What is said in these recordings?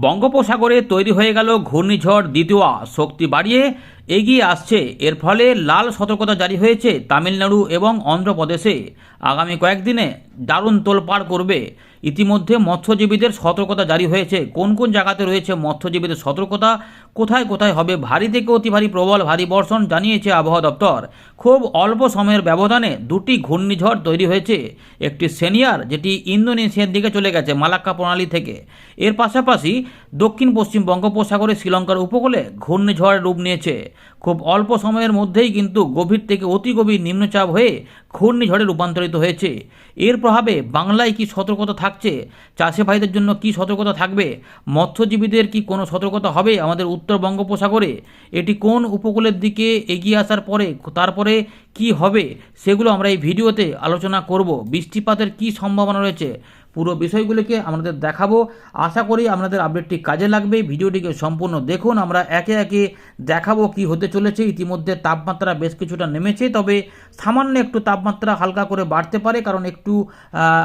বঙ্গোপসাগরে তৈরি হয়ে গেল ঘূর্ণিঝড় দ্বিতীয় শক্তি বাড়িয়ে এগিয়ে আসছে। এর ফলে লাল সতর্কতা জারি হয়েছে তামিলনাড়ু এবং অন্ধ্রপ্রদেশে। আগামী কয়েকদিনে দারুণ তোলপাড় করবে। ইতিমধ্যে মৎস্যজীবীদের সতর্কতা জারি হয়েছে। কোন কোন জায়গাতে রয়েছে মৎস্যজীবীদের সতর্কতা? কোথায় কোথায় হবে? ভারী থেকে অতি ভারী প্রবল, ভারী বর্ষণ জানিয়েছে আবহাওয়া দপ্তর। খুব অল্প সময়ের ব্যবধানে দুটি ঘূর্ণিঝড় তৈরি হয়েছে। একটি সিনিয়র, যেটি ইন্দোনেশিয়ার দিকে চলে গেছে, মালাক্কা প্রণালী থেকে। এর পাশাপাশি দক্ষিণ পশ্চিম বঙ্গোপসাগরে শ্রীলঙ্কার উপকূলে ঘূর্ণিঝড় রূপ নিয়েছে। খুব অল্প সময়ের মধ্যেই কিন্তু গভীর থেকে অতি গভীর নিম্নচাপ হয়ে ঘূর্ণিঝড়ে রূপান্তরিত হয়েছে। এর প্রভাবে বাংলায় কি সতর্কতা থাকছে? চাষি ভাইদের জন্য কি সতর্কতা থাকবে? মৎস্যজীবীদের কি কোনো সতর্কতা হবে আমাদের উত্তর বঙ্গোপসাগরে? এটি কোন উপকূলের দিকে এগিয়ে আসার পরে, তারপরে কি হবে, সেগুলো আমরা এই ভিডিওতে আলোচনা করব। বৃষ্টিপাতের কি সম্ভাবনা রয়েছে? পুরো বিষয়গুলিকে আমাদের দেখাবো। আশা করি আপনাদের আপডেটটি কাজে লাগবে। ভিডিওটিকে সম্পূর্ণ দেখুন। আমরা একে একে দেখাবো কি হতে চলেছে। ইতিমধ্যে তাপমাত্রা বেশ কিছুটা নেমেছে, তবে সামান্য একটু তাপমাত্রা হালকা করে বাড়তে পারে। কারণ একটু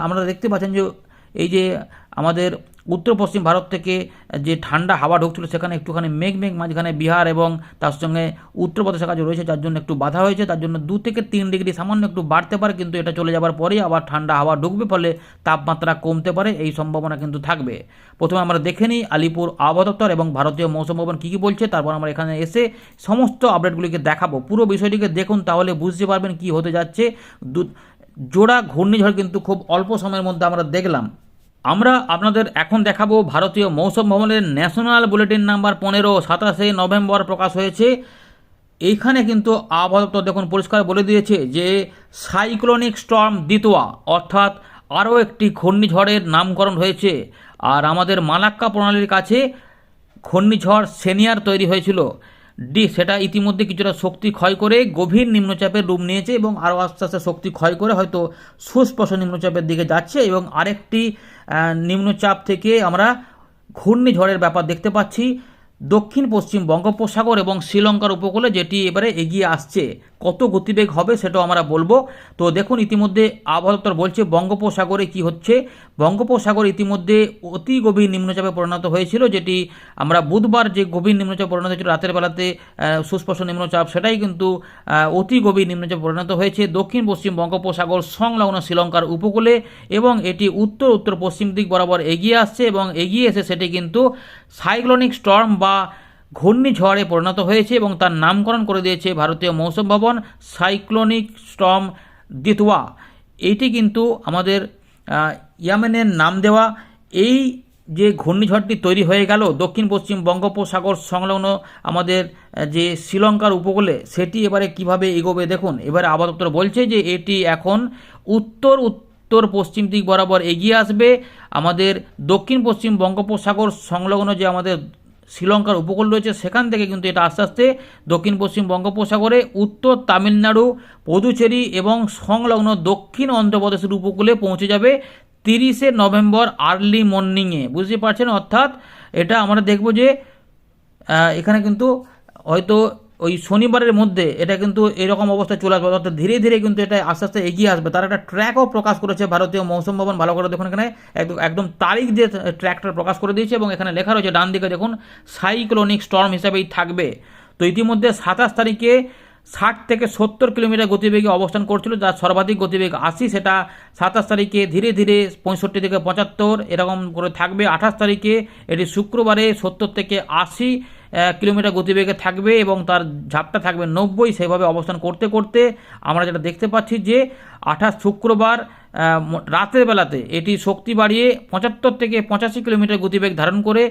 আমরা দেখতে পাচ্ছেন যে এই যে আমাদের উত্তর পশ্চিম ভারত থেকে যে ঠান্ডা হাওয়া ঢুকছিল, সেখানে একটুখানি মেঘ মেঘ মাঝখানে বিহার এবং তার সঙ্গে উত্তরপ্রদেশের কাছে রয়েছে, যার জন্য একটু বাধা হয়েছে। তার জন্য দু থেকে তিন ডিগ্রি সামান্য একটু বাড়তে পারে, কিন্তু এটা চলে যাবার পরেই আবার ঠান্ডা হাওয়া ঢুকবে, ফলে তাপমাত্রা কমতে পারে, এই সম্ভাবনা কিন্তু থাকবে। প্রথমে আমরা দেখে নিই আলিপুর আবহাওয়া দপ্তর এবং ভারতীয় মৌসুম ভবন কী কী বলছে, তারপর আমরা এখানে এসে সমস্ত আপডেটগুলিকে দেখাবো। পুরো বিষয়টিকে দেখুন, তাহলে বুঝতে পারবেন কি হতে যাচ্ছে। জোড়া ঘূর্ণিঝড় কিন্তু খুব অল্প সময়ের মধ্যে আমরা দেখলাম। আমরা আপনাদের এখন দেখাবো ভারতীয় মৌসুম ভবনের ন্যাশনাল বুলেটিন নাম্বার পনেরো, সাতাশে নভেম্বর প্রকাশ হয়েছে। এইখানে কিন্তু আবহাওয়া দপ্তর দেখুন পরিষ্কার বলে দিয়েছে যে, সাইক্লোনিক স্টর্ম দ্বিতোয়া, অর্থাৎ আরও একটি ঘূর্ণিঝড়ের নামকরণ হয়েছে। আর আমাদের মালাক্কা প্রণালীর কাছে ঘূর্ণিঝড় সেনিয়ার তৈরি হয়েছিল। ডি, সেটা ইতিমধ্যে কিছুটা শক্তি ক্ষয় করে গভীর নিম্নচাপের রূপ নিয়েছে এবং আরও আস্তে আস্তে শক্তি ক্ষয় করে হয়তো সুস্পষ্ট নিম্নচাপের দিকে যাচ্ছে এবং আরেকটি নিম্নচাপ থেকে আমরা ঘূর্ণিঝড়ের ব্যাপার দেখতে পাচ্ছি। দক্ষিণ, পশ্চিম বঙ্গোপসাগর এবং শ্রীলঙ্কার উপকূলে যেটি এবারে এগিয়ে আসছে। কত গতিবেগ হবে সেটাও আমরা বলব। তো দেখুন, ইতিমধ্যে আবহাওয়া দপ্তর বলছে বঙ্গোপসাগরে কি হচ্ছে। বঙ্গোপসাগর ইতিমধ্যে অতি গভীর নিম্নচাপে পরিণত হয়েছিল, যেটি আমরা বুধবার যে গভীর নিম্নচাপে পরিণত হয়েছিল, রাতের বেলাতে সুস্পষ্ট নিম্নচাপ, সেটাই কিন্তু অতি গভীর নিম্নচাপে পরিণত হয়েছে। দক্ষিণ, পশ্চিম বঙ্গোপসাগর সংলগ্ন শ্রীলঙ্কার উপকূলে এবং এটি উত্তর উত্তর, পশ্চিম দিক বরাবর এগিয়ে আসছে এবং এগিয়ে এসে সেটি কিন্তু সাইক্লোনিক স্টর্ম বা ঘূর্ণিঝড়ে পরিণত হয়েছে এবং তার নামকরণ করে দিয়েছে ভারতীয় মৌসুম ভবন সাইক্লোনিক স্টর্ম দিতওয়া এটি কিন্তু আমাদের ইয়ামেনের নাম দেওয়া এই যে ঘূর্ণিঝড়টি তৈরি হয়ে গেল, দক্ষিণ পশ্চিম বঙ্গোপসাগর সংলগ্ন আমাদের যে শ্রীলঙ্কার উপকূলে, সেটি এবারে কীভাবে এগোবে দেখুন। এবারে আবহাওয়া বলছে যে এটি এখন উত্তর উত্তর পশ্চিম দিক বরাবর এগিয়ে আসবে। আমাদের দক্ষিণ পশ্চিম বঙ্গোপসাগর সংলগ্ন যে আমাদের শ্রীলঙ্কার উপকূল রয়েছে, সেখান থেকে কিন্তু এটা আস্তে আস্তে দক্ষিণ পশ্চিম বঙ্গোপসাগরে, উত্তর তামিলনাড়ু, পদুচেরি এবং সংলগ্ন দক্ষিণ অন্ধ্রপ্রদেশের উপকূলে পৌঁছে যাবে তিরিশে নভেম্বর আর্লি মর্নিংয়ে। বুঝতে পারছেন? অর্থাৎ এটা আমরা দেখব যে এখানে কিন্তু হয়তো ওই শনিবারের মধ্যে এটা কিন্তু এরকম অবস্থা চলে আসবে। অর্থাৎ ধীরে ধীরে কিন্তু এটা আস্তে আস্তে এগিয়ে আসবে। তার একটা ট্র্যাকও প্রকাশ করেছে ভারতীয় মৌসুম ভবন ভালো করে দেখুন এখানে। একদম একদম তারিখ দিয়ে ট্র্যাকটা প্রকাশ করে দিয়েছে এবং এখানে লেখা রয়েছে ডান দিকে দেখুন সাইক্লোনিক স্টর্ম হিসাবেই থাকবে। তো ইতিমধ্যে সাতাশ তারিখে ষাট থেকে সত্তর কিলোমিটার গতিবেগে অবস্থান করছিল, যার সর্বাধিক গতিবেগ আশি। সেটা সাতাশ তারিখে ধীরে ধীরে পঁয়ষট্টি থেকে পঁচাত্তর এরকম করে থাকবে। আঠাশ তারিখে এটি শুক্রবারে সত্তর থেকে আশি। কিলোমিটার গতিবেগে থাকবে এবং তার ঝাপটা থাকবে নব্বই, সেভাবে অবস্থান করতে করতে আমরা যেটা দেখতে পাচ্ছি যে আঠাশ শুক্রবার রাতের বেলাতে এটি শক্তি বাড়িয়ে পঁচাত্তর থেকে পঁচাশি কিলোমিটার গতিবেগ ধারণ করে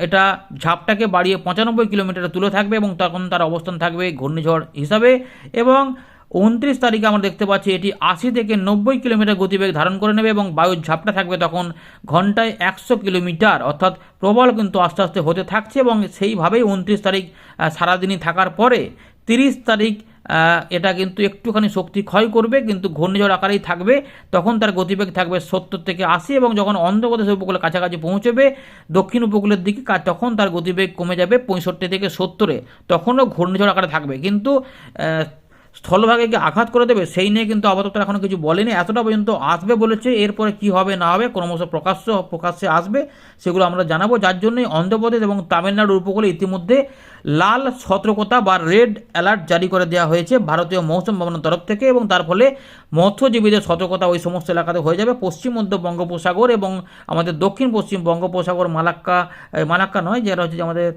এটা ঝাপটাকে বাড়িয়ে পঁচানব্বই কিলোমিটার তুলে থাকবে এবং তখন তার অবস্থান থাকবে ঘূর্ণিঝড় হিসাবে এবং উনত্রিশ তারিখে আমরা দেখতে পাচ্ছি এটি আশি থেকে নব্বই কিলোমিটার গতিবেগ ধারণ করে নেবে এবং বায়ুর ঝাপটা থাকবে তখন ঘন্টায় একশো কিলোমিটার। অর্থাৎ প্রবল কিন্তু আস্তে আস্তে হতে থাকছে এবং সেইভাবেই উনত্রিশ তারিখ সারাদিনই থাকার পরে তিরিশ তারিখ এটা কিন্তু একটুখানি শক্তি ক্ষয় করবে, কিন্তু ঘূর্ণিঝড় আকারেই থাকবে। তখন তার গতিবেগ থাকবে সত্তর থেকে আশি এবং যখন অন্ধ্রপ্রদেশ উপকূলে কাছাকাছি পৌঁছবে, দক্ষিণ উপকূলের দিকে তখন তার গতিবেগ কমে যাবে পঁয়ষট্টি থেকে সত্তরে। তখনও ঘূর্ণিঝড় আকারে থাকবে। কিন্তু স্থলভাগে কি আঘাত করে দেবে, সেই নিয়ে কিন্তু আপাতত এখনও কিছু বলেনি। এতটা পর্যন্ত আসবে বলেছে, এরপরে কি হবে না হবে ক্রমশ প্রকাশ্য প্রকাশ্যে আসবে, সেগুলো আমরা জানাব। যার জন্যই অন্ধ্রপ্রদেশ এবং তামিলনাড়ুর উপকূলে ইতিমধ্যে লাল সতর্কতা বা রেড অ্যালার্ট জারি করে দেওয়া হয়েছে ভারতীয় মৌসুম ভবনের তরফ থেকে এবং তার ফলে মৎস্যজীবীদের সতর্কতা ওই সমস্ত এলাকাতে হয়ে যাবে। পশ্চিম, মধ্য বঙ্গোপসাগর এবং আমাদের দক্ষিণ, পশ্চিম বঙ্গোপসাগর, মালাক্কা মালাক্কা নয়, যেটা হচ্ছে যে আমাদের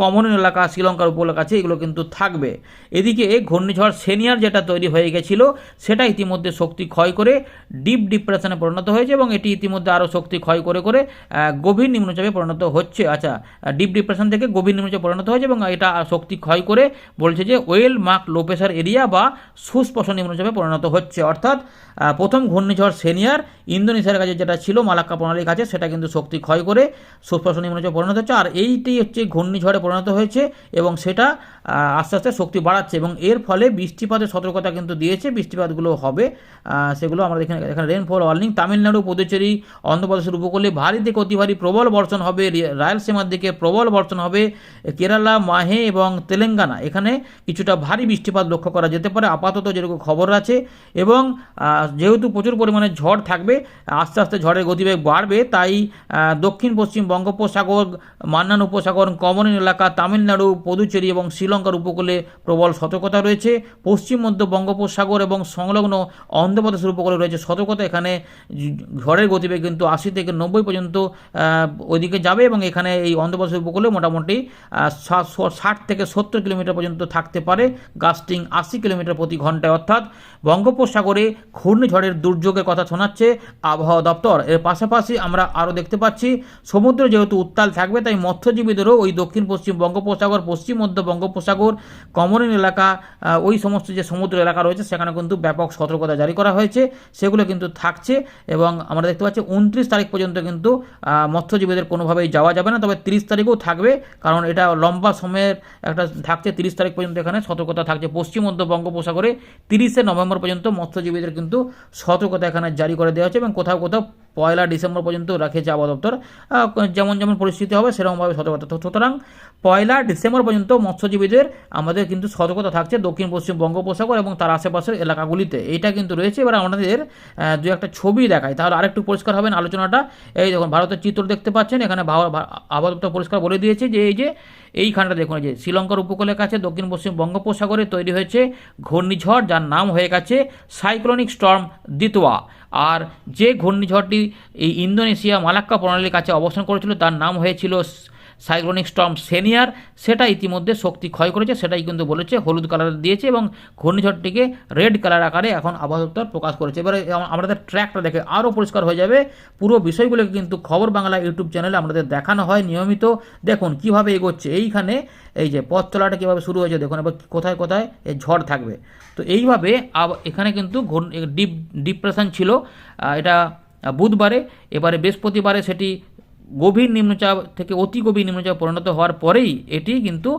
কমন এলাকা, শ্রীলঙ্কার উপকূল আছে এগুলো কিন্তু থাকবে। এদিকে ঘূর্ণিঝড় সেনিয়ার যেটা তৈরি হয়ে গেছিল, সেটা ইতিমধ্যে শক্তি ক্ষয় করে ডিপ ডিপ্রেশনে পরিণত হয়েছে এবং এটি ইতিমধ্যে আরও শক্তি ক্ষয় করে করে গভীর নিম্নচাপে পরিণত হচ্ছে। আচ্ছা ডিপ ডিপ্রেশন থেকে গভীর নিম্নচাপে পরিণত হয়েছে এবং এটা শক্তি ক্ষয় করে বলছে যে well marked low pressure area বা সুস্পষ্ট নিম্নচাপে পরিণত হচ্ছে। অর্থাৎ প্রথম ঘূর্ণিঝড় সেনিয়ার ইন্দোনেশিয়ার কাছে যেটা ছিল, মালাক্কা প্রণালীর কাছে, সেটা কিন্তু শক্তি ক্ষয় করে সুস্পষ্ট নিম্নচাপে পরিণত হচ্ছে। আর এইটি হচ্ছে ঘূর্ণিঝড়ে পরিণত হয়েছে এবং সেটা আস্তে আস্তে শক্তি বাড়াচ্ছে এবং এর ফলে বৃষ্টিপাতের সতর্কতা কিন্তু দিয়েছে। বৃষ্টিপাতগুলো হবে সেগুলো আমরা এখানে এখানে রেনফল ওয়ার্নিং তামিলনাড়ু, পুদুচেরি, অন্ধ্রপ্রদেশের উপকূলে ভারী থেকে অতি ভারী প্রবল বর্ষণ হবে। রায়লসীমার দিকে প্রবল বর্ষণ হবে। কেরালা মাহে এবং তেলেঙ্গানা। এখানে কিছুটা ভারী বৃষ্টিপাত লক্ষ্য করা যেতে পারে। আপাতত যেরকম খবর আছে এবং যেহেতু প্রচুর পরিমাণে ঝড় থাকবে, আস্তে আস্তে ঝড়ের গতিবেগ বাড়বে, তাই দক্ষিণ, পশ্চিম বঙ্গোপসাগর, মান্নান উপসাগর কমন এলাকা, তামিলনাড়ু, পুদুচেরি এবং শ্রীলঙ্কার উপকূলে প্রবল সতর্কতা রয়েছে। পশ্চিম, মধ্য বঙ্গোপসাগর এবং সংলগ্ন অন্ধ্রপ্রদেশের উপকূলে রয়েছে সতর্কতা। এখানে ঝড়ের গতিবেগ কিন্তু আশি থেকে নব্বই পর্যন্ত ওইদিকে যাবে এবং এখানে এই অন্ধ্রপ্রদেশের উপকূলে মোটামুটি আহ, ষাট থেকে সত্তর কিলোমিটার পর্যন্ত থাকতে পারে। গাস্টিং আশি কিলোমিটার প্রতি ঘন্টায় অর্থাৎ বঙ্গোপসাগরে ঘূর্ণিঝড়ের দুর্যোগের কথা শোনাচ্ছে আবহাওয়া দপ্তর। এর পাশাপাশি আমরা আরও দেখতে পাচ্ছি সমুদ্র যেহেতু উত্তাল থাকবে তাই মৎস্যজীবীদেরও ওই দক্ষিণ পশ্চিম বঙ্গোপসাগর পশ্চিম মধ্য বঙ্গোপসাগর কমরিন এলাকা ওই সমস্ত যে সমুদ্র এলাকা রয়েছে সেখানে কিন্তু ব্যাপক সতর্কতা জারি করা হয়েছে। সেগুলো কিন্তু থাকছে এবং আমরা দেখতে পাচ্ছি উনত্রিশ তারিখ পর্যন্ত কিন্তু মৎস্যজীবীদের কোনোভাবেই যাওয়া যাবে না। তবে তিরিশ তারিখও থাকবে কারণ এটা লম্বা সময়ের একটা থাকছে তিরিশ তারিখ পর্যন্ত এখানে সতর্কতা থাকছে। পশ্চিম মধ্য বঙ্গোপসাগরে তিরিশে নভেম্বর পর্যন্ত মৎস্যজীবীদের কিন্তু সতর্কতা এখানে জারি করে দেওয়া হয়েছে এবং কোথাও কোথাও পয়লা ডিসেম্বর পর্যন্ত রাখেছে আবহাওয়া দপ্তর। যেমন যেমন পরিস্থিতি হবে সেরকমভাবে সতর্কতা সুতরাং পয়লা ডিসেম্বর পর্যন্ত মৎস্যজীবীদের আমাদের কিন্তু সতর্কতা থাকছে দক্ষিণ, পশ্চিম বঙ্গোপসাগর এবং তার আশেপাশের এলাকাগুলিতে। এইটা কিন্তু রয়েছে। এবার আমাদের দু একটা ছবি দেখায় তাহলে আরেকটু পরিষ্কার হবেন আলোচনাটা। এই দেখুন, ভারতের চিত্র দেখতে পাচ্ছেন। এখানে আবহাওয়া দপ্তর পরিষ্কার বলে দিয়েছে যে, এই যে, এইখানটা দেখুন যে শ্রীলঙ্কার উপকূলের কাছে দক্ষিণ, পশ্চিম বঙ্গোপসাগরে তৈরি হয়েছে ঘূর্ণিঝড়, যার নাম হয়ে গেছে সাইক্লোনিক স্টর্ম দিতোয়া আর যে ঘূর্ণিঝড়টি এই ইন্দোনেশিয়া মালাক্কা প্রণালীর কাছে অবস্থান করেছিল তার নাম হয়েছিল সাইক্লোনিক স্টর্ম সেনিয়ার, সেটা ইতিমধ্যে শক্তি ক্ষয় করেছে, সেটাই কিন্তু বলেছে, হলুদ কালার দিয়েছে এবং ঘূর্ণিঝড়টিকে রেড কালার আকারে এখন আবহাওয়া প্রকাশ করেছে। এবারে আম- আমাদের ট্র্যাকটা দেখে আরও পরিষ্কার হয়ে যাবে। পুরো বিষয়গুলোকে কিন্তু খবর বাংলা ইউটিউব চ্যানেলে আমাদের দেখানো হয় নিয়মিত। দেখুন কীভাবে এগোচ্ছে। এইখানে এই যে পথ চলাটা কীভাবে শুরু হয়েছে, দেখুন এবার কোথায় কোথায় ঝড় থাকবে। তো এইভাবে এখানে কিন্তু ডিপ, ডিপ্রেশন ছিল। এটা বুধবারে, এবারে বৃহস্পতিবারে সেটি গভীর নিম্নচাপ থেকে অতি গভীর নিম্নচাপ পরিণত হওয়ার পরেই এটি কিন্তু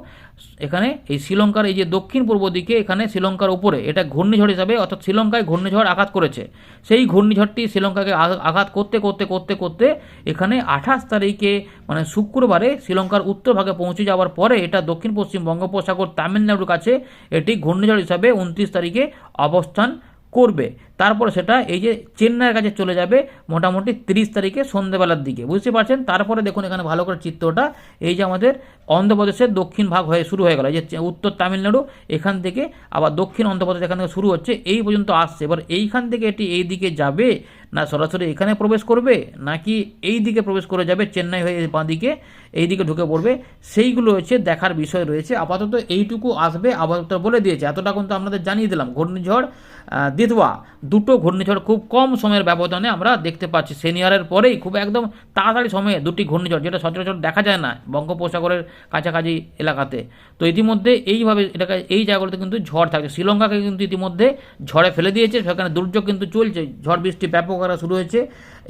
এখানে এই শ্রীলঙ্কার এই যে দক্ষিণ পূর্ব দিকে এখানে শ্রীলঙ্কার উপরে, এটা ঘূর্ণিঝড় হিসাবে অর্থাৎ শ্রীলঙ্কায় ঘূর্ণিঝড় আঘাত করেছে। সেই ঘূর্ণিঝড়টি শ্রীলঙ্কাকে আঘাত করতে করতে করতে করতে এখানে আঠাশ তারিখে মানে শুক্রবারে শ্রীলঙ্কার উত্তর ভাগে পৌঁছে যাওয়ার পরে এটা দক্ষিণ পশ্চিম বঙ্গোপসাগর তামিলনাড়ুর কাছে এটি ঘূর্ণিঝড় হিসাবে উনত্রিশ তারিখে অবস্থান করবে। তারপরে সেটা এই যে চেন্নাইয়ের কাছে চলে যাবে মোটামুটি তিরিশ তারিখে সন্ধ্যেবেলার দিকে। বুঝতে পারছেন? তারপরে দেখুন এখানে ভালো করে চিত্রটা। এই যে আমাদের অন্ধ্রপ্রদেশের দক্ষিণ ভাগ হয়ে শুরু হয়ে গেল। যে উত্তর তামিলনাড়ু এখান থেকে আবার দক্ষিণ অন্ধ্রপ্রদেশ এখান থেকে শুরু হচ্ছে এই পর্যন্ত আসছে। এবার এইখান থেকে এটি এই দিকে যাবে না সরাসরি এখানে প্রবেশ করবে নাকি এই দিকে প্রবেশ করে যাবে চেন্নাই হয়ে বাঁ দিকে এই দিকে ঢুকে পড়বে? সেইগুলো হচ্ছে দেখার বিষয় রয়েছে। আপাতত এইটুকু আসবে আপাতত বলে দিয়েছে। এতটা কিন্তু আপনাদের জানিয়ে দিলাম। ঘূর্ণিঝড় আহ, দিতওয়া দুটো ঘূর্ণিঝড় খুব কম সময়ের ব্যবধানে আমরা দেখতে পাচ্ছি। সিনিয়রের পরেই খুব একদম তাড়াতাড়ি সময়ে দুটি ঘূর্ণিঝড়, যেটা সচরাচর দেখা যায় না বঙ্গোপসাগরের কাছাকাছি এলাকাতে। তো ইতিমধ্যে এইভাবে এটাকে, এই জায়গাগুলোতে কিন্তু ঝড় থাকছে। শ্রীলঙ্কাকে কিন্তু ইতিমধ্যে ঝড়ে ফেলে দিয়েছে, সেখানে দুর্যোগ কিন্তু চলছে। ঝড় বৃষ্টি ব্যাপক আকারে শুরু হয়েছে,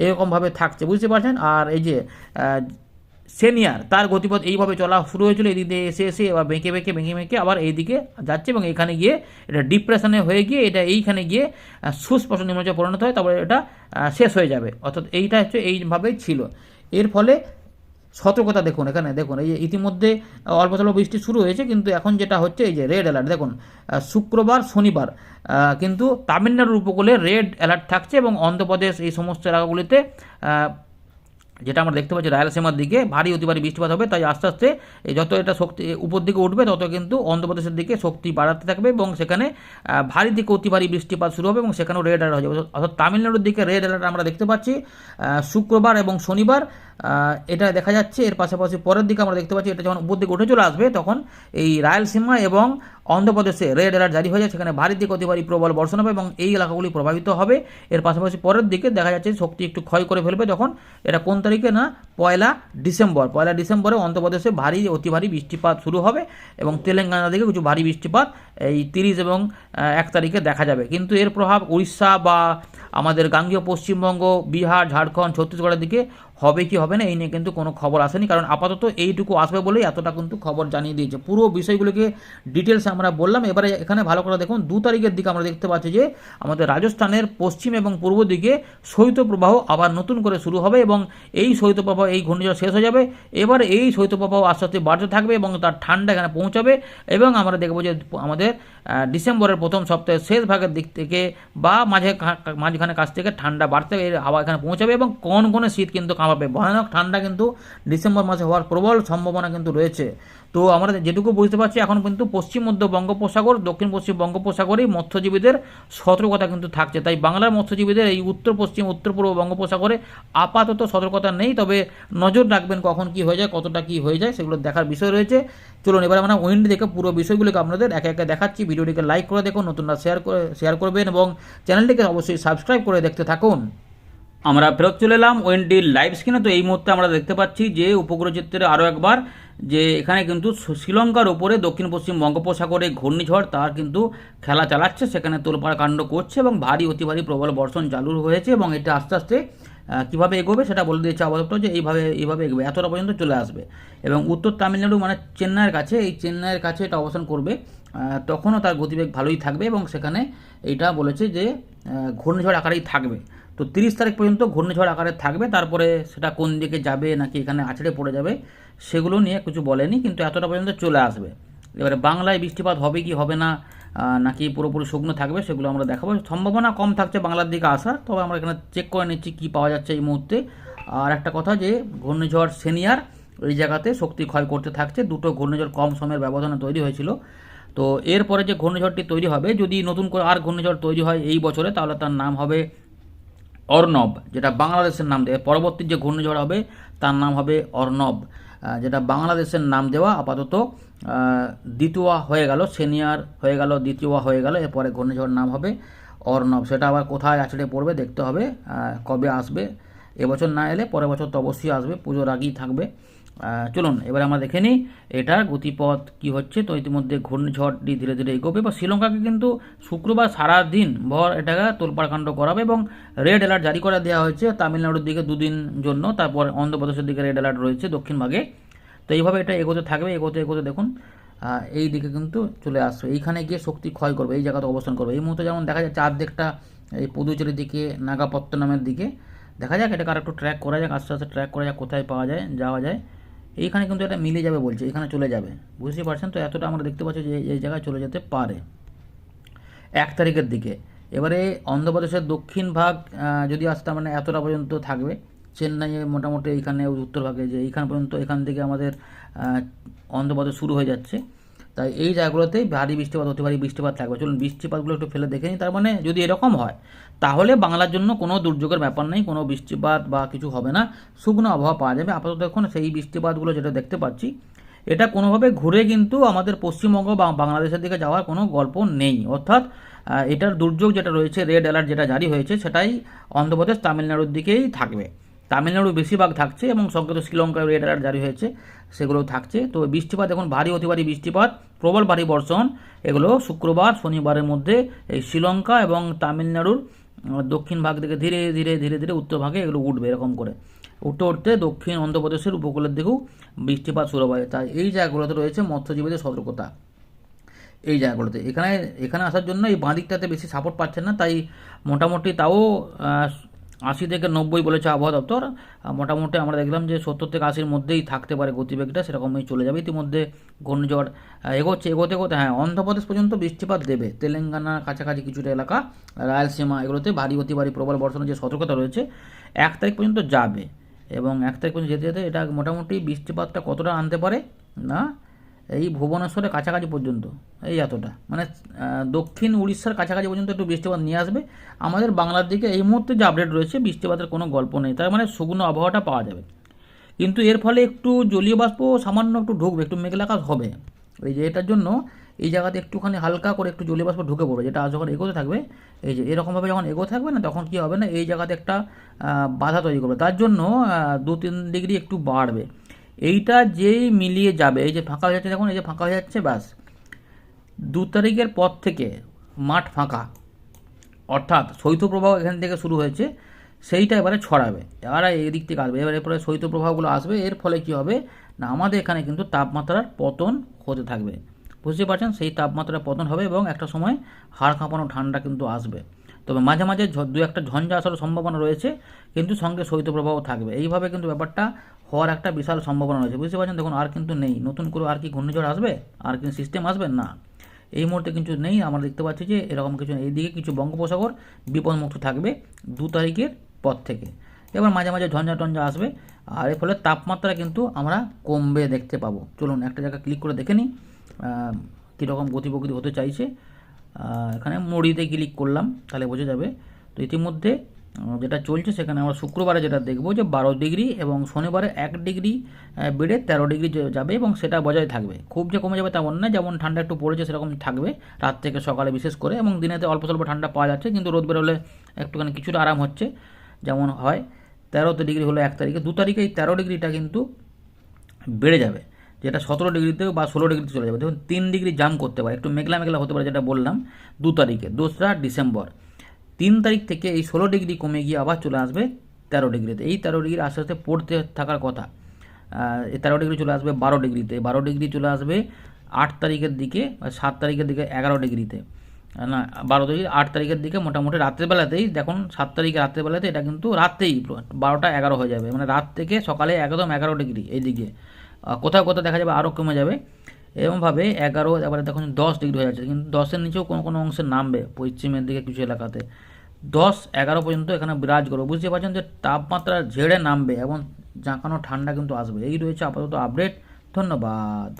এরকমভাবে থাকছে। বুঝতে পারছেন? আর এই যে সেনিয়ার তার গতিপথ এইভাবে চলা শুরু হয়েছিল, এদিক দিয়ে এসে এসে এবার বেঁকে বেঁকে বেঁকে বেঁকে আবার এইদিকে যাচ্ছে এবং এখানে গিয়ে এটা ডিপ্রেশনে হয়ে গিয়ে এটা এইখানে গিয়ে সুস্পষ্ট নিম্নচাপে পরিণত হয়, তারপরে এটা শেষ হয়ে যাবে। অর্থাৎ এইটা হচ্ছে এইভাবেই ছিল। এর ফলে সতর্কতা দেখুন এখানে, দেখুন এই যে ইতিমধ্যে অল্প স্বল্প বৃষ্টি শুরু হয়েছে, কিন্তু এখন যেটা হচ্ছে এই যে রেড অ্যালার্ট দেখুন শুক্রবার, শনিবার কিন্তু তামিলনাড়ুর উপকূলে রেড অ্যালার্ট থাকছে এবং অন্ধ্রপ্রদেশ এই সমস্ত এলাকাগুলিতে যেটা আমরা দেখতে পাচ্ছি রায়লসীমার দিকে ভারী অতি ভারী বৃষ্টিপাত হবে, তাই আস্তে আস্তে যত এটা শক্তি উপর দিকে উঠবে, তত কিন্তু অন্ধ্রপ্রদেশের দিকে শক্তি বাড়াতে থাকবে এবং সেখানে ভারী দিকে অতি ভারী বৃষ্টিপাত শুরু হবে এবং সেখানেও রেড অ্যালার্ট হয়ে যাবে। অর্থাৎ তামিলনাড়ুর দিকে রেড অ্যালার্ট আমরা দেখতে পাচ্ছি শুক্রবার এবং শনিবার এটা দেখা যাচ্ছে, এর পাশাপাশি পরের দিকে আমরা দেখতে পাচ্ছি, এটা যখন উপর দিকে উঠে চলে আসবে, তখন এই রায়লসীমা এবং অন্ধ্রপ্রদেশে রেড অ্যালার্ট জারি হয়ে যায় সেখানে ভারী দিকে অতি ভারী প্রবল বর্ষণ হবে এবং এই এলাকাগুলি প্রভাবিত হবে। এর পাশাপাশি পরের দিকে দেখা যাচ্ছে, শক্তি একটু ক্ষয় করে ফেলবে যখন, এটা কোন তারিখে না, পয়লা ডিসেম্বর। পয়লা ডিসেম্বরে অন্ধ্রপ্রদেশে ভারী অতি ভারী বৃষ্টিপাত শুরু হবে এবং তেলেঙ্গানা দিকে কিছু ভারী বৃষ্টিপাত এই তিরিশ এবং এক তারিখে দেখা যাবে। কিন্তু এর প্রভাব উড়িষ্যা বা আমাদের গাঙ্গীয় পশ্চিমবঙ্গ, বিহার, ঝাড়খণ্ড, ছত্তিশগড়ের দিকে হবে কি হবে না, এই নিয়ে কিন্তু কোনো খবর আসেনি। কারণ আপাতত এইটুকু আসবে বলেই এতটা কিন্তু খবর জানিয়ে দিয়েছে। পুরো বিষয়গুলোকে ডিটেলস আমরা বললাম। এবারে এখানে ভালো করে দেখুন, দু তারিখের দিকে আমরা দেখতে পাচ্ছি যে, আমাদের রাজস্থানের পশ্চিম এবং পূর্ব দিকে শৈত্যপ্রবাহ আবার নতুন করে শুরু হবে এবং এই শৈত্যপ্রবাহ, এই ঘূর্ণিঝড় শেষ হয়ে যাবে। এবার এই শৈত্যপ্রবাহ আস্তে আস্তে বাড়তে থাকবে এবং তার ঠান্ডা এখানে পৌঁছাবে এবং আমরা দেখব যে, আমাদের ডিসেম্বরের প্রথম সপ্তাহের শেষ ভাগের দিক থেকে বা মাঝে মাঝখানে কাছ থেকে ঠান্ডা বাড়তে হাওয়া এখানে পৌঁছাবে এবং কোন কোনে শীত কিন্তু কামাবে ভয়ানক ঠান্ডা কিন্তু ডিসেম্বর মাসে হওয়ার প্রবল সম্ভাবনা কিন্তু রয়েছে। তো আমরা যেটুকু বুঝতে পারছি, এখন কিন্তু পশ্চিম, মধ্য বঙ্গোপসাগর, দক্ষিণ, পশ্চিম বঙ্গোপসাগরেই মৎস্যজীবীদের সতর্কতা কিন্তু থাকছে। তাই বাংলার মৎস্যজীবীদের এই উত্তর, পশ্চিম, উত্তর, পূর্ব বঙ্গোপসাগরে আপাতত সতর্কতা নেই। তবে নজর রাখবেন কখন কি হয়ে যায়, কতটা কি হয়ে যায়, সেগুলো দেখার বিষয় রয়েছে। চলুন, এবার আমরা উইন্ড দেখে পুরো বিষয়গুলোকে আপনাদের একে একে দেখাচ্ছি। ভিডিওটিকে লাইক করে দেখুন, নতুনরা শেয়ার করে শেয়ার করবেন এবং চ্যানেলটিকে অবশ্যই সাবস্ক্রাইব করে দেখতে থাকুন। আমরা ফেরত চলে এলাম ওয়েন্ডির লাইভ স্ক্রিনে তো এই মুহূর্তে আমরা দেখতে পাচ্ছি যে উপগ্রহ চিত্রে আরও একবার যে এখানে কিন্তু শ্রীলঙ্কার ওপরে দক্ষিণ পশ্চিম বঙ্গোপসাগরে ঘূর্ণিঝড়, তার কিন্তু খেলা চালাচ্ছে। সেখানে তোলপাড় কাণ্ড করছে এবং ভারী অতি ভারী প্রবল বর্ষণ চালু হয়েছে এবং এটা আস্তে আস্তে কীভাবে এগোবে সেটা বলে দিয়েছে আপাতত যে এইভাবে এইভাবে এগোবে, এতটা পর্যন্ত চলে আসবে। এবং উত্তর তামিলনাড়ু মানে চেন্নাইয়ের কাছে, এই চেন্নাইয়ের কাছে এটা অবস্থান করবে তখনও তার গতিবেগ ভালোই থাকবে এবং সেখানে এইটা বলেছে যে ঘূর্ণিঝড় আকারেই থাকবে। তো তিরিশ তারিখ পর্যন্ত ঘূর্ণিঝড় আকারে থাকবে, তারপরে সেটা কোন দিকে যাবে নাকি এখানে আছড়ে পড়ে যাবে সেগুলো নিয়ে কিছু বলেনি, কিন্তু এতটা পর্যন্ত চলে আসবে। এবারে বাংলায় বৃষ্টিপাত হবে কি হবে না নাকি পুরোপুরি শুকনো থাকবে সেগুলো আমরা দেখাবো। সম্ভাবনা কম থাকছে বাংলার দিকে আসা, তবে আমরা এখানে চেক করে নিচ্ছি কী পাওয়া যাচ্ছে এই মুহূর্তে। আর একটা কথা যে, ঘূর্ণিঝড় সেনিয়ার এই জায়গাতে শক্তি ক্ষয় করতে থাকছে, দুটো ঘূর্ণিঝড় কম সময়ের ব্যবধানে তৈরি হয়েছিল। তো এরপরে যে ঘূর্ণিঝড়টি তৈরি হবে, যদি নতুন করে আর ঘূর্ণিঝড় তৈরি হয় এই বছরে, তাহলে তার নাম হবে অর্ণব, যেটা বাংলাদেশের নাম দেবে পরবর্তী যে ঘূর্ণিঝড় হবে, তার নাম হবে অর্ণব। যেটা বাংলাদেশের নাম দেওয়া আপাতত দ্বিতীয়া হয়ে গেল সিনিয়র হয়ে গেল, দ্বিতীয়া হয়ে গেল, এরপরে ঘূর্ণিঝড় নাম হবে অর্ণব। সেটা আবার কোথায় আছড়ে পড়বে দেখতে হবে কবে আসবে, এবছর না এলে পরের বছর তো অবশ্যই আসবে, পুজোর আগেই থাকবে। চলুন, এবার আমরা দেখে নিই এটার গতিপথ কি হচ্ছে। তো ইতিমধ্যে ঘূর্ণিঝড়টি ধীরে ধীরে এগোবে বা শ্রীলঙ্কাকে কিন্তু শুক্রবার সারা দিন ভর এটাকে তোলপাড়কাণ্ড করাবে এবং রেড অ্যালার্ট জারি করে দেওয়া হয়েছে তামিলনাড়ুর দিকে দুদিন জন্য। তারপর অন্ধ্রপ্রদেশের দিকে রেড অ্যালার্ট রয়েছে দক্ষিণ ভাগে। তো এইভাবে এটা এগোতে থাকবে, এগোতে এগোতে দেখুন এই দিকে কিন্তু চলে আসবে এইখানে গিয়ে শক্তি ক্ষয় করবে, এই জায়গাতে অবস্থান করবে। এই মুহূর্তে যেমন দেখা যাচ্ছে চারদিকটা এই পুদুচেরির দিকে, নাগাপত্তনমের দিকে। দেখা যাক, এটাকে আর একটু ট্র্যাক করা যাক, আস্তে আস্তে ট্র্যাক করা যাক কোথায় পাওয়া যায়, যাওয়া যায়। এইখানে কিন্তু এটা মিলে যাবে বলছে এখানে চলে যাবে। বুঝতে পারছেন তো? এতটা আমরা দেখতে পাচ্ছি যে এই জায়গায় চলে যেতে পারে। এক তারিখের দিকে। এবারে অন্ধ্রপ্রদেশের দক্ষিণ ভাগ যদি আসতে মানে এতটা পর্যন্ত থাকবে, চেন্নাইয়ে মোটামুটি এইখানে, উত্তর ভাগে যে এইখান পর্যন্ত এখান থেকে আমাদের অন্ধ্রপ্রদেশ শুরু হয়ে যাচ্ছে। তাই এই জায়গাগুলোতেই ভারী বৃষ্টিপাত, অতি ভারী বৃষ্টিপাত থাকবে। চলুন বৃষ্টিপাতগুলো একটু ফেলে দেখে নিই। তার মানে যদি এরকম হয়, তাহলে বাংলার জন্য কোনো দুর্যোগের ব্যাপার নেই, কোনো বৃষ্টিপাত বা কিছু হবে না। শুকনো আবহাওয়া পাওয়া যাবে। আপাতত এখন সেই বৃষ্টিপাতগুলো যেটা দেখতে পাচ্ছি, এটা কোনোভাবে ঘুরে কিন্তু আমাদের পশ্চিমবঙ্গ বা বাংলাদেশের দিকে যাওয়ার কোনো গল্প নেই। অর্থাৎ এটার দুর্যোগ যেটা রয়েছে রেড অ্যালার্ট যেটা জারি হয়েছে, সেটাই অন্ধ্রপ্রদেশ, তামিলনাড়ুর দিকেই থাকবে। তামিলনাড়ু বেশিরভাগ থাকছে এবং সংকেত শ্রীলঙ্কায় রেড অ্যালার্ট জারি হয়েছে সেগুলো থাকছে। তো বৃষ্টিপাত এখন ভারী অতি ভারী বৃষ্টিপাত, প্রবল ভারী বর্ষণ, এগুলো শুক্রবার, শনিবারের মধ্যে এই শ্রীলঙ্কা এবং তামিলনাড়ুর দক্ষিণ ভাগ থেকে ধীরে ধীরে ধীরে ধীরে উত্তর ভাগে এগুলো উঠবে এরকম করে। উঠতে উঠতে দক্ষিণ অন্ধ্রপ্রদেশের উপকূলের দিকেও বৃষ্টিপাত শুরু হবে। তাই এই জায়গাগুলোতে রয়েছে মৎস্যজীবীদের সতর্কতা। এই জায়গাগুলোতে। এখানে এখানে আসার জন্য এই বাঁ দিকটাতে বেশি সাপোর্ট পাচ্ছেন না, তাই মোটামুটি তাও আশি থেকে নব্বই বলেছে আবহাওয়া দপ্তর। মোটামুটি আমরা দেখলাম যে সত্তর থেকে আশির মধ্যেই থাকতে পারে গতিবেগটা, সেরকমই চলে যাবে। ইতিমধ্যে ঘূর্ণিঝড় এগোচ্ছে, এগোতে এগোতে হ্যাঁ অন্ধ্রপ্রদেশ পর্যন্ত বৃষ্টিপাত দেবে। তেলেঙ্গানার কাছাকাছি কিছুটা এলাকা, রায়লসীমা, এগুলোতে ভারী, অতি ভারী প্রবল বর্ষণের যে সতর্কতা রয়েছে, এক তারিখ পর্যন্ত যাবে। এবং এক তারিখ পর্যন্ত যেতে যেতে এটা মোটামুটি বৃষ্টিপাতটা কতটা আনতে পারে? না এই ভুবনেশ্বরের কাছাকাছি পর্যন্ত, এই এতটা। মানে দক্ষিণ উড়িষ্যার কাছাকাছি পর্যন্ত একটু বৃষ্টিপাত নিয়ে আসবে। আমাদের বাংলার দিকে এই মুহূর্তে যে আপডেট রয়েছে, বৃষ্টিপাতের কোনো গল্প নেই। তার মানে শুকনো আবহাওয়াটা পাওয়া যাবে। কিন্তু এর ফলে একটু জলীয় বাষ্প সামান্য একটু ঢুকবে, একটু মেঘলাকাশ হবে। এই যে এটার জন্য এই জায়গাতে একটুখানি হালকা করে একটু জলীয় বাষ্প ঢুকে পড়বে, যেটা যখন এগোতে থাকবে, এই যে এরকমভাবে যখন এগোতে থাকবে না, তখন কী হবে না, এই জায়গাতে একটা বাধা তৈরি করবে। তার জন্য দু তিন ডিগ্রি একটু বাড়বে। এইটা যেই মিলিয়ে যাবে, এই যে ফাঁকা হয়ে যাচ্ছে, দেখুন, এই যে ফাঁকা হয়ে যাচ্ছে, ব্যাস। দু তারিখের পর থেকে মাঠ ফাঁকা। অর্থাৎ শৈত্যপ্রবাহ এখান থেকে শুরু হয়েছে, সেইটা এবারে ছড়াবে। এবারে এদিক থেকে আসবে, এবারে এরপরে শৈত্যপ্রবাহগুলো আসবে, এর ফলে কি হবে না, আমাদের এখানে কিন্তু তাপমাত্রার পতন হতে থাকবে। বুঝতে পারছেন? সেই তাপমাত্রার পতন হবে এবং একটা সময় হাড় কাঁপানো ঠান্ডা কিন্তু আসবে। তবে মাঝে মাঝে দু একটা ঝঞ্ঝা আসার সম্ভাবনা রয়েছে, কিন্তু সঙ্গে শৈত্যপ্রবাহ থাকবে। এইভাবে কিন্তু ব্যাপারটা হওয়ার একটা বিশাল সম্ভাবনা রয়েছে। বুঝতে পারছেন? দেখুন, আর কিন্তু নেই। নতুন করে আর কি ঘূর্ণিঝড় আসবে? আর কি সিস্টেম আসবে? না। এই মুহূর্তে কিন্তু নেই। আমরা দেখতে পাচ্ছি যে এরকম কিছু। এইদিকে কিছু বঙ্গোপসাগর বিপদমুক্ত থাকবে দু তারিখের পর থেকে। এবার মাঝে মাঝে ঝঞ্ঝা টঞ্ঝা আসবে। আর এর ফলে তাপমাত্রা কিন্তু আমরা কমবে দেখতে পাবো। চলুন, একটা জায়গা ক্লিক করে দেখে নিই কীরকম গতি প্রকৃতি হতে চাইছে। এখানে মরিতে ক্লিক করলাম, তাহলে বোঝা যাবে। তো ইতিমধ্যে যেটা চলছে সেখানে আমরা শুক্রবারে যেটা দেখব যে বারো ডিগ্রি এবং শনিবারে এক ডিগ্রি বেড়ে তেরো ডিগ্রি যাবে এবং সেটা বজায় থাকবে। খুব যে কমে যাবে তেমন না, যেমন ঠান্ডা একটু পড়েছে সেরকম থাকবে রাত থেকে সকালে বিশেষ করে এবং দিনেতে অল্প স্বল্প ঠান্ডা পাওয়া যাচ্ছে, কিন্তু রোদ বেরোলে একটুখানি কিছুটা আরাম হচ্ছে, যেমন হয়। তেরোতে ডিগ্রি হলো এক তারিখে, দু তারিখে এই তেরো ডিগ্রিটা কিন্তু বেড়ে যাবে। যেটা সতেরো ডিগ্রিতে বা ষোলো ডিগ্রিতে চলে যাবে। দেখুন তিন ডিগ্রি জাম করতে পারে একটু মেঘলা মেঘলা হতে পারে যেটা বললাম দু তারিখে দোসরা ডিসেম্বর। তিন তারিখ থেকে এই ষোলো ডিগ্রি কমে গিয়ে আবার চলে আসবে তেরো ডিগ্রিতে এই তেরো ডিগ্রি আস্তে আস্তে পড়তে থাকার কথা। এই তেরো ডিগ্রি চলে আসবে বারো ডিগ্রিতে বারো ডিগ্রি চলে আসবে আট তারিখের দিকে বা সাত তারিখের দিকে এগারো ডিগ্রিতে না বারো তারিখ আট তারিখের দিকে মোটামুটি রাত্রেবেলাতেই দেখুন সাত তারিখে রাত্রেবেলাতে এটা কিন্তু রাতেই বারোটা এগারো হয়ে যাবে। মানে রাত থেকে সকালে একদম এগারো ডিগ্রি এইদিকে। আহ, কোথাও কোথাও দেখা যাবে আরও কমে যাবে। এরকমভাবে এগারো, এবারে দেখুন দশ ডিগ্রি হয়ে যাচ্ছে। কিন্তু দশের নিচেও কোনো কোনো অংশে নামবে পশ্চিমের দিকে কিছু এলাকাতে। দশ, এগারো পর্যন্ত এখানে বিরাজ করবে। বুঝতে পারছেন যে তাপমাত্রা ঝেড়ে নামবে এবং জাঁকানো ঠান্ডা কিন্তু আসবে। এই রয়েছে আপাতত আপডেট ধন্যবাদ।